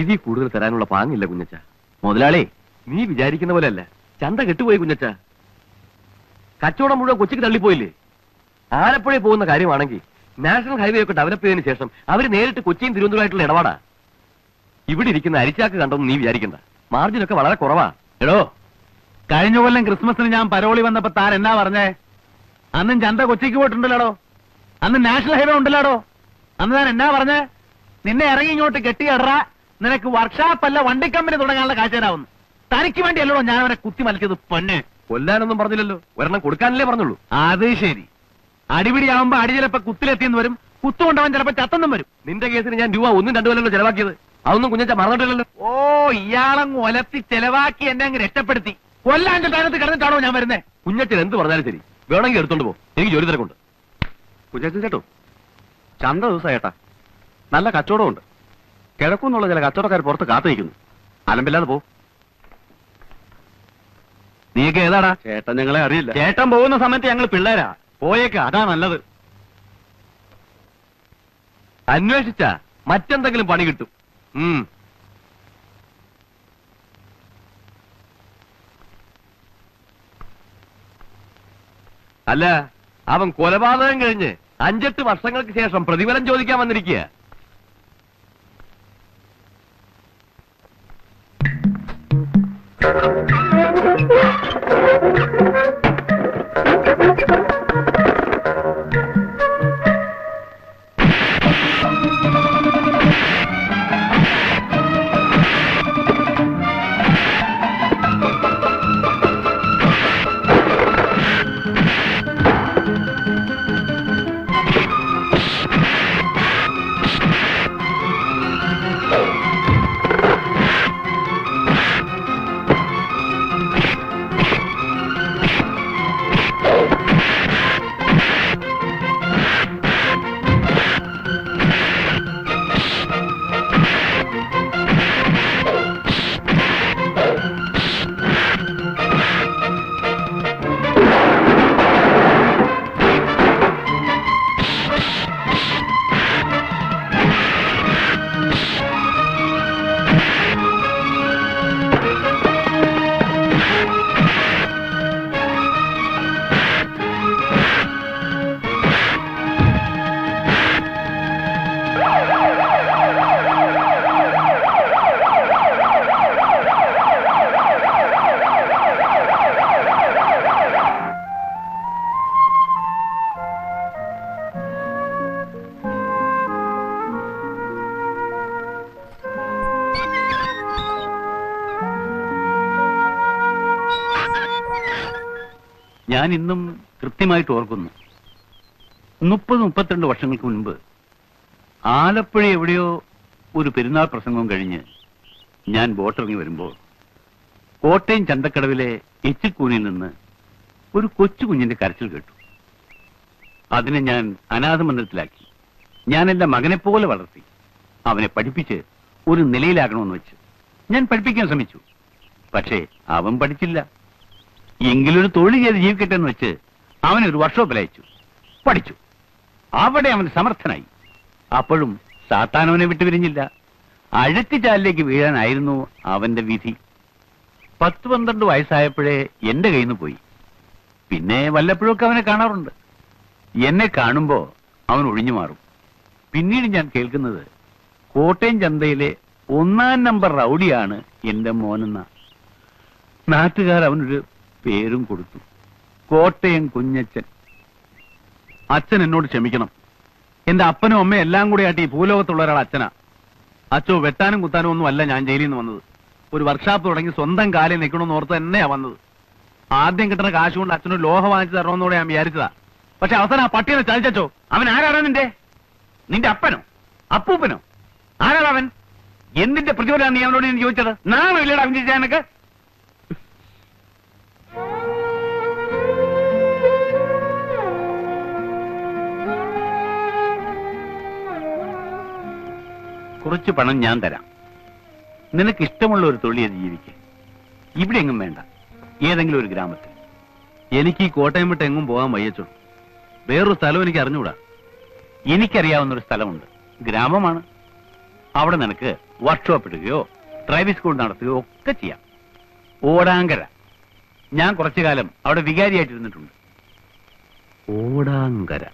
ഇതിൽ കൂടുതൽ തരാനുള്ള പാങ്ങില്ല കുഞ്ഞച്ച. മുതലാളി നീ വിചാരിക്കുന്ന പോലെയല്ല. ചന്ത കെട്ടുപോയി കുഞ്ഞച്ച. കച്ചവടം മുഴുവൻ കൊച്ചിക്ക് തള്ളിപ്പോയില്ലേ? ആലപ്പുഴയിൽ പോകുന്ന കാര്യമാണെങ്കിൽ നാഷണൽ ഹൈവേ ഒക്കെ ഡെവലപ്പ് ചെയ്തതിനു ശേഷം അവർ നേരിട്ട് കൊച്ചിയും തിരുവനന്തപുരമായിട്ടുള്ള ഇടപാടാ. ഇവിടെ ഇരിക്കുന്ന അരിച്ചാക്ക് കണ്ടൊന്നും നീ വിചാരിക്കണ്ട. മാർജിനൊക്കെ വളരെ കുറവാ. എടോ കഴിഞ്ഞ കൊല്ലം ക്രിസ്മസിന് ഞാൻ പരോളി വന്നപ്പോ താൻ എന്നാ പറഞ്ഞേ? അന്നും ചന്ത കൊച്ചിക്ക് പോയിട്ടുണ്ടല്ലോ അന്ന് നാഷണൽ ഹൈവേ ഉണ്ടല്ലോ അന്ന് ഞാൻ എന്നാ പറഞ്ഞേ? നിന്നെ ഇറങ്ങി ഇങ്ങോട്ട് കെട്ടിയടറ. നിനക്ക് വർക്ക്ഷോപ്പ് അല്ല വണ്ടി കമ്പനി തുടങ്ങാനുള്ള കാശ് തരാവുന്നു. തനിക്ക് വേണ്ടിയല്ലോ ഞാൻ അവനെ കുത്തി മലിച്ചത് പൊന്നെ. കൊല്ലാനൊന്നും പറഞ്ഞില്ലല്ലോ. ഒരെണ്ണം കൊടുക്കാനല്ലേ പറഞ്ഞുള്ളൂ. അത് ശരി. അടിപിടിയാവുമ്പോ അടി ചിലപ്പോ കുത്തിലെത്തിയെന്ന് വരും. കുത്തുകൊണ്ടവൻ ചിലപ്പോ ചത്തെന്നും വരും. നിന്റെ കേസിന് ഞാൻ രൂപ ഒന്നും രണ്ടു കൊല്ലല്ലോ ചെലവാക്കിയത്. അതൊന്നും കുഞ്ഞച്ച മറന്നിട്ടില്ലല്ലോ. ഓ ഇയാളങ്ങ് ഒലത്തി ചെലവാക്കി എന്നെ അങ്ങ് രക്ഷപ്പെടുത്തി. കൊല്ലാന്റെ സ്ഥാനത്ത് കിടന്നിട്ടാണോ ഞാൻ വരുന്നേ? കുഞ്ഞച്ചൻ എന്ത് പറഞ്ഞാലും ശരി. വേണമെങ്കിൽ എടുത്തോണ്ട് പോ. എനിക്ക് ജോലി തിരക്കുണ്ട്. കുഞ്ഞച്ചൻ ചേട്ടോ ചന്ത ദിവസം ഏട്ടാ നല്ല കച്ചവടമുണ്ട്. കിഴക്കുന്നുള്ള ചില കച്ചവടക്കാർ പുറത്ത് കാത്തിരിക്കുന്നു. അലമ്പില്ലാതെ പോ. നീക്ക് ഏതാടാ? ചേട്ടൻ ഞങ്ങളെ അറിയില്ല. ചേട്ടൻ പോകുന്ന സമയത്ത് ഞങ്ങൾ പിള്ളേരാ. പോയേക്ക അതാ നല്ലത്. അന്വേഷിച്ച മറ്റെന്തെങ്കിലും പണി കിട്ടും. ഉം. അല്ല അവൻ കൊലപാതകം കഴിഞ്ഞ് അഞ്ചെട്ട് വർഷങ്ങൾക്ക് ശേഷം പ്രതിഫലം ചോദിക്കാൻ വന്നിരിക്കുക Thank you. ഞാൻ ഇന്നും കൃത്യമായിട്ട് ഓർക്കുന്നു. മുപ്പത് മുപ്പത്തിരണ്ട് വർഷങ്ങൾക്ക് മുൻപ് ആലപ്പുഴ എവിടെയോ ഒരു പെരുന്നാൾ പ്രസംഗം കഴിഞ്ഞ് ഞാൻ ബോട്ടിറങ്ങി വരുമ്പോൾ കോട്ടയം ചന്തക്കടവിലെ എച്ചിക്കൂനിൽ നിന്ന് ഒരു കൊച്ചു കുഞ്ഞിന്റെ കരച്ചിൽ കേട്ടു. അതിനെ ഞാൻ അനാഥ മന്ദിരത്തിലാക്കി ഞാൻ എന്റെ മകനെ പോലെ വളർത്തി. അവനെ പഠിപ്പിച്ച് ഒരു നിലയിലാക്കണമെന്ന് വെച്ച് ഞാൻ പഠിപ്പിക്കാൻ ശ്രമിച്ചു. പക്ഷേ അവൻ പഠിച്ചില്ല. എങ്കിലൊരു തൊഴിൽ ചെയ്ത് ജീവിക്കട്ടെ എന്ന് വെച്ച് അവനെ ഒരു വർക്ക്ഷോപ്പിൽ അയച്ചു. പഠിച്ചു. അവിടെ അവൻ സമർത്ഥനായി. അപ്പോഴും സാത്താൻ അവനെ അഴുക്ക് ചാലിലേക്ക് വീഴാനായിരുന്നു അവന്റെ വിധി. പത്ത് പന്ത്രണ്ട് വയസ്സായപ്പോഴേ എന്റെ കയ്യിൽ നിന്ന് പോയി. പിന്നെ വല്ലപ്പോഴൊക്കെ അവനെ കാണാറുണ്ട്. എന്നെ കാണുമ്പോ അവൻ ഒഴിഞ്ഞു മാറും. പിന്നീട് ഞാൻ കേൾക്കുന്നത് കോട്ടയം ചന്തയിലെ ഒന്നാം നമ്പർ റൗഡിയാണ് എന്റെ മോനെന്ന. നാട്ടുകാർ അവനൊരു പേരും കൊടുത്തു. കോട്ടയം കുഞ്ഞച്ചൻ അച്ഛൻ എന്നോട് ക്ഷമിക്കണം. എന്റെ അപ്പനും അമ്മയും എല്ലാം കൂടി ആയിട്ട് ഈ ഭൂലോകത്തുള്ള ഒരാൾ അച്ഛനാ. അച്ഛോ വെട്ടാനും കുത്താനും ഒന്നും അല്ല ഞാൻ ജയിലിൽ നിന്ന് വന്നത്. ഒരു വർക്ക്ഷോപ്പ് തുടങ്ങി സ്വന്തം കാലിൽ നിൽക്കണമെന്ന് ഓർത്ത് തന്നെയാ വന്നത്. ആദ്യം കിട്ടുന്ന കാശ് കൊണ്ട് അച്ഛനൊരു ലോഹ വാങ്ങിച്ചു തരണമെന്നോടെ ഞാൻ വിചാരിച്ചതാ. പക്ഷെ അവസാനം ആ പട്ടിയെ ചതിച്ചോ അവൻ ആരാണ് നിന്റെ? നിന്റെ അപ്പനോ? അപ്പൂപ്പനോ? ആരാണ് അവൻ? എന്തിന്റെ പ്രതിഫലമാണ് നീ അവനോട് ചോദിച്ചത്? നാണോ ഇല്ലടാ അവൻ ചോദിച്ചാൽ കുറച്ച് പണം ഞാൻ തരാം. നിനക്ക് ഇഷ്ടമുള്ള ഒരു തൊഴിൽ ചെയ്ത് ജീവിക്ക്. ഇവിടെ എങ്ങും വേണ്ട. ഏതെങ്കിലും ഒരു ഗ്രാമത്തിൽ. എനിക്ക് ഈ കോട്ടയം വിട്ട് എങ്ങും പോകാൻ വയ്യച്ചുള്ളൂ വേറൊരു സ്ഥലം എനിക്ക് അറിഞ്ഞുകൂടാ. എനിക്കറിയാവുന്ന ഒരു സ്ഥലമുണ്ട്. ഗ്രാമമാണ്. അവിടെ നിനക്ക് വർക്ക്ഷോപ്പ് ഇടുകയോ ഡ്രൈവിംഗ് സ്കൂൾ നടത്തുകയോ ഒക്കെ ചെയ്യാം. ഓടാങ്കര. ഞാൻ കുറച്ചു കാലം അവിടെ വികാരിയായിട്ടിരുന്നിട്ടുണ്ട്. ഓടാങ്കര.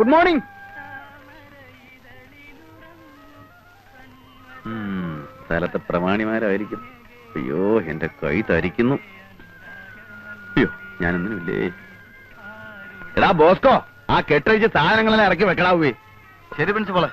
ഗുഡ് മോർണിംഗ് സ്ഥലത്തെ പ്രമാണിമാരായിരിക്കും. അയ്യോ എന്റെ കൈ തരിക്കുന്നു. അയ്യോ ഞാനൊന്നുമില്ലേ എടാ ബോസ്കോ ആ കെട്ടഴിച്ച് സാധനങ്ങളെല്ലാം ഇറക്കി വെക്കടാവേ ശരി പ്രിൻസിപ്പളെ.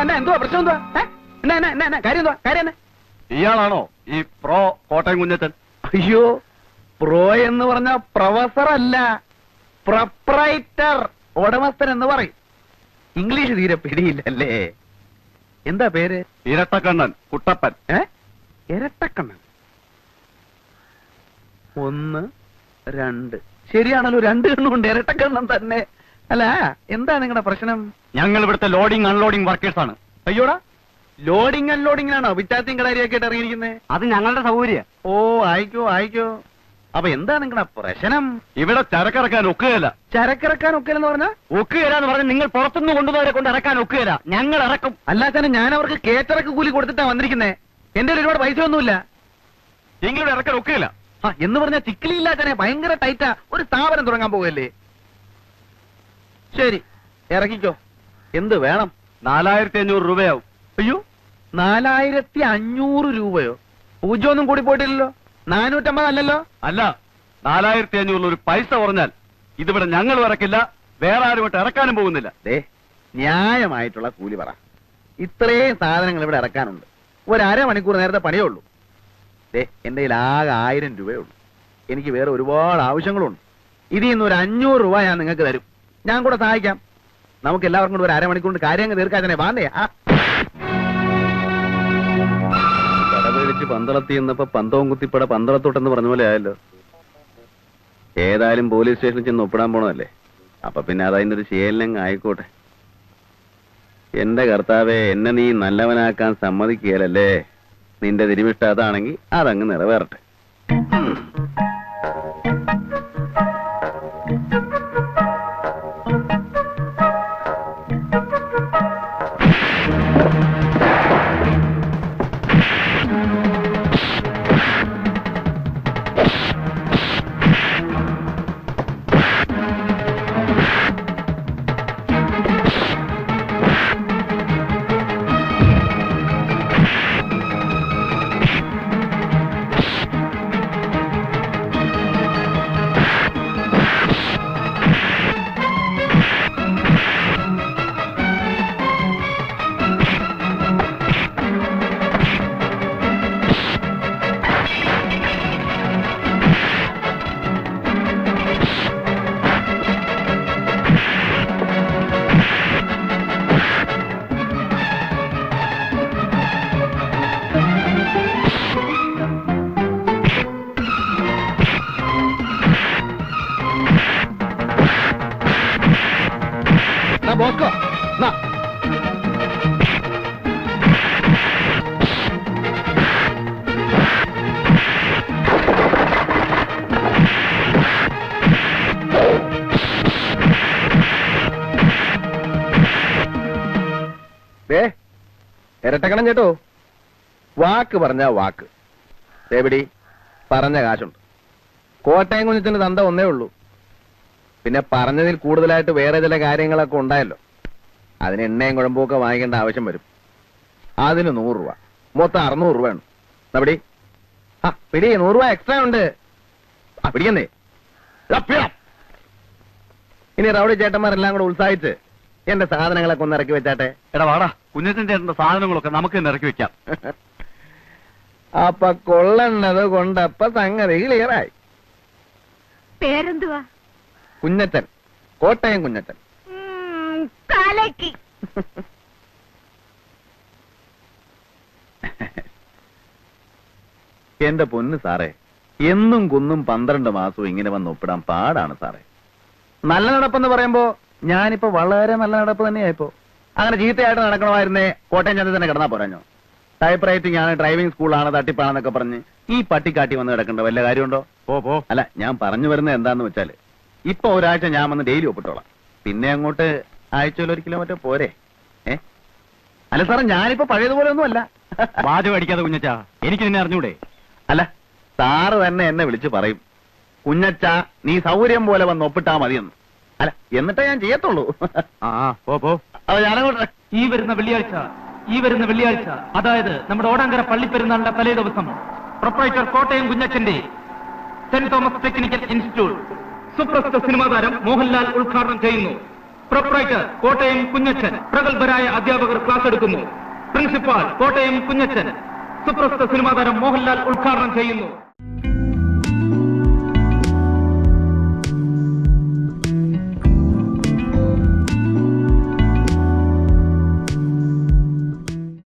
എന്തുവാ പ്രശ്നം എന്തുവാ? കാര്യം എന്തുവാ? കാര്യം ഇയാളാണോ ഈ പ്രോ കോട്ടയം കുഞ്ഞച്ചൻ? അയ്യോ പ്രോ എന്ന് പറഞ്ഞ പ്രൊഫസർ അല്ല പ്രൊപ്രൈറ്റർ ഉടമസ്ഥൻ എന്ന് പറയും. ഇംഗ്ലീഷ് തീരെ പിടിയില്ലല്ലേ? എന്താ പേര്? ഇരട്ടക്കണ്ണൻ കുട്ടപ്പൻ. ഏ? ഇരട്ടക്കണ്ണൻ. ഒന്ന് രണ്ട്. ശരിയാണല്ലോ രണ്ട് കണ്ണുണ്ട് ഇരട്ടക്കണ്ണൻ തന്നെ. അല്ല എന്താ നിങ്ങളുടെ പ്രശ്നം? ഞങ്ങൾ ഇവിടുത്തെ ലോഡിംഗ് അൺലോഡിംഗ് വർക്കേഴ്സ് ആണ്. അയ്യോടാ ലോഡിംഗ് അൺലോഡിംഗിലാണോ വിറ്റാത്തിയും കടാരിയൊക്കെ ആയിട്ട് ഇറങ്ങിയിരിക്കുന്നത് അത് ഞങ്ങളുടെ സൗകര്യം. ഓ ആയിക്കോ ആയിക്കോ. അപ്പൊ എന്താ നിങ്ങളുടെ പ്രശ്നം? ഇവിടെ ചരക്കിറക്കാൻ ഒക്കുകയില്ല. ചരക്കിറക്കാൻ ഒക്കെ എന്ന് പറഞ്ഞാ? ഒക്കുകയില്ല എന്ന് പറഞ്ഞാൽ നിങ്ങൾ പുറത്തുനിന്ന് കൊണ്ടുപോയവരെ കൊണ്ട് ഇറക്കാൻ ഒക്കുകയില്ല. ഞങ്ങൾ ഇറക്കും. അല്ലാതെ ഞാൻ അവർക്ക് കേറ്ററക്ക് കൂലി കൊടുത്തിട്ടാ വന്നിരിക്കുന്നത് എന്റെ ഒരുപാട് പൈസ ഒന്നുമില്ല. എങ്കിലും ഇറക്കാൻ ഒക്കുകയില്ല. ആ എന്ന് പറഞ്ഞാൽ ചിക്കിലില്ലാത്തനെ ഭയങ്കര ടൈറ്റാ ഒരു സ്ഥാപനം തുടങ്ങാൻ പോകല്ലേ ശരി. ഇറങ്ങിക്കോ. എന്ത് വേണം? നാലായിരത്തി അഞ്ഞൂറ് രൂപയാവും. അയ്യോ നാലായിരത്തി അഞ്ഞൂറ് രൂപയോ? പൂജ്യമൊന്നും കൂടി പോയിട്ടില്ലല്ലോ. നാനൂറ്റമ്പത് അല്ലല്ലോ. അല്ല നാലായിരത്തി അഞ്ഞൂറിൽ ഒരു പൈസ കുറഞ്ഞാൽ ഇതിവിടെ ഞങ്ങൾ ഇറക്കില്ല വേറെ ആരും ഇട്ട് ഇറക്കാനും പോകുന്നില്ല. ദേ ന്യായമായിട്ടുള്ള കൂലി പറ. ഇത്രയും സാധനങ്ങൾ ഇവിടെ ഇറക്കാനുണ്ട്. ഒരു അരമണിക്കൂർ നേരത്തെ പണിയേ ഉള്ളൂ. ദേ എന്റെ കയ്യിൽ ആകെ ആയിരം രൂപയേ ഉള്ളൂ. എനിക്ക് വേറെ ഒരുപാട് ആവശ്യങ്ങളുണ്ട്. ഇതിൽ നിന്ന് ഒരു അഞ്ഞൂറ് രൂപ ഞാൻ നിങ്ങൾക്ക് തരും. ഞാൻ കൂടെ സഹായിക്കാം. നമുക്ക് എല്ലാവർക്കും കൂടെ ഒരു അരമണിക്കൂർ കാര്യങ്ങൾ തീർക്കാൻ തന്നെ. വാന്നേ കടപേടിച്ച് പന്തളത്തി എന്നപ്പോ പന്തവും കുത്തിപ്പട പന്തളത്തോട്ടെന്ന് പറഞ്ഞ പോലെ ആയല്ലോ. ഏതായാലും പോലീസ് സ്റ്റേഷനിൽ ചെന്ന് ഒപ്പിടാൻ പോണതല്ലേ? അപ്പൊ പിന്നെ അതതിന്റെ ഒരു ശീലനങ്ങ് ആയിക്കോട്ടെ. എന്റെ കർത്താവെ എന്നെ നീ നല്ലവനാക്കാൻ സമ്മതിക്കുകയല്ലേ? നിന്റെ തിരുമിഷ്ട അതാണെങ്കിൽ അതങ്ങ് നിറവേറട്ടെ. ഇരട്ടക്കണം ചേട്ടോ. വാക്ക് പറഞ്ഞ വാക്ക്. എവിടെ പറഞ്ഞ കാശുണ്ട്. കോട്ടയം കുഞ്ഞത്തിന് തന്ത ഒന്നേ ഉള്ളൂ. പിന്നെ പറഞ്ഞതിൽ കൂടുതലായിട്ട് വേറെ ചില കാര്യങ്ങളൊക്കെ ഉണ്ടായല്ലോ. അതിന് എണ്ണയും കുഴമ്പൊക്കെ വാങ്ങിക്കേണ്ട ആവശ്യം വരും. അതിന് നൂറ് രൂപ. മൊത്തം അറുന്നൂറ് രൂപയാണ്. വേണം പിടി. ആ പിടി നൂറ് രൂപ എക്സ്ട്രാ ഉണ്ട്. ആ പിടിക്കുന്നേ. ഇനി റൗഡി ചേട്ടന്മാരെല്ലാം കൂടെ ഉത്സാഹിച്ച് എന്റെ സാധനങ്ങളൊക്കെ ഒന്ന് ഇറക്കി വെച്ചാട്ടെ. എടാ വാടാ. കുഞ്ഞച്ചൻ ചേട്ടന്റെ സാധനങ്ങളൊക്കെ നമുക്ക് തന്നെ ഇറക്കി വെക്കാം. അപ്പൊ കൊള്ളണത് കൊണ്ടപ്പ സംഗതി ക്ലിയറായി പേരെന്തുവാ? കുഞ്ഞത്തൻ കോട്ടയം കുഞ്ഞച്ചൻ. ഉം, കലക്കി എന്റെ പൊന്ന് സാറേ എന്നും കുന്നും പന്ത്രണ്ട് മാസവും ഇങ്ങനെ വന്ന് ഒപ്പിടാൻ പാടാണ് സാറേ. നല്ല നടപ്പെന്ന് പറയുമ്പോ ഞാനിപ്പോ വളരെ നല്ല നടപ്പ് തന്നെയായിപ്പോ. അങ്ങനെ ചീത്തയായിട്ട് നടക്കണമായിരുന്നേ കോട്ടയം ചന്ത തന്നെ കിടന്നാ പോരാഞ്ഞോ? ടൈപ്പ് റൈറ്റിംഗ് ആണ് ഡ്രൈവിംഗ് സ്കൂളാണ് തട്ടിപ്പാണെന്നൊക്കെ പറഞ്ഞ് ഈ പട്ടിക്കാട്ടി വന്ന് കിടക്കേണ്ട വല്ല കാര്യമുണ്ടോ? പോ പോ. അല്ല ഞാൻ പറഞ്ഞു വരുന്നത് എന്താന്ന് വെച്ചാൽ ഇപ്പൊ ഒരാഴ്ച ഞാൻ വന്ന് ഡെയിലി ഒപ്പിട്ടോളാം. പിന്നെ അങ്ങോട്ട് ആഴ്ചയിൽ ഒരു കിലോമീറ്റർ പോരെ? ഏ? അല്ല സാറേ ഞാനിപ്പോ പഴയതുപോലെ ഒന്നും അല്ല വാചകം അടിക്കാതെ കുഞ്ഞച്ച എനിക്ക് നിന്നെ അറിഞ്ഞൂടെ? അല്ല സാറ് തന്നെ എന്നെ വിളിച്ചു പറയും. കുഞ്ഞച്ച നീ സൗകര്യം പോലെ വന്ന് ഒപ്പിട്ടാ മതിയെന്ന്. അല്ല എന്നിട്ടേ ഞാൻ ചെയ്യത്തുള്ളൂ. ആ ആ, പോ പോ. അപ്പൊ ഞാനങ്ങോട്ട്. ഈ വരുന്ന വെള്ളിയാഴ്ച ഈ വരുന്ന വെള്ളിയാഴ്ച അതായത് നമ്മുടെ ഓടാങ്കര പള്ളിപ്പെരുന്നാളിന്റെ തലേ ദിവസം പ്രൊപ്പറേറ്റർ കോട്ടയം കുഞ്ഞച്ചന്റെ സെന്റ് തോമസ് ടെക്നിക്കൽ ഇൻസ്റ്റിറ്റ്യൂട്ട് സുപ്രസിദ്ധ സിനിമാ താരം മോഹൻലാൽ ഉദ്ഘാടനം ചെയ്യുന്നു. പ്രൊപ്പറേറ്റർ കോട്ടയം കുഞ്ഞച്ചൻ. പ്രഗത്ഭരായ അധ്യാപകർ ക്ലാസ് എടുക്കുന്നു. പ്രിൻസിപ്പാൾ കോട്ടയം കുഞ്ഞച്ചൻ. സുപ്രസിദ്ധ സിനിമാതാരം മോഹൻലാൽ ഉദ്ഘാടനം ചെയ്യുന്നു.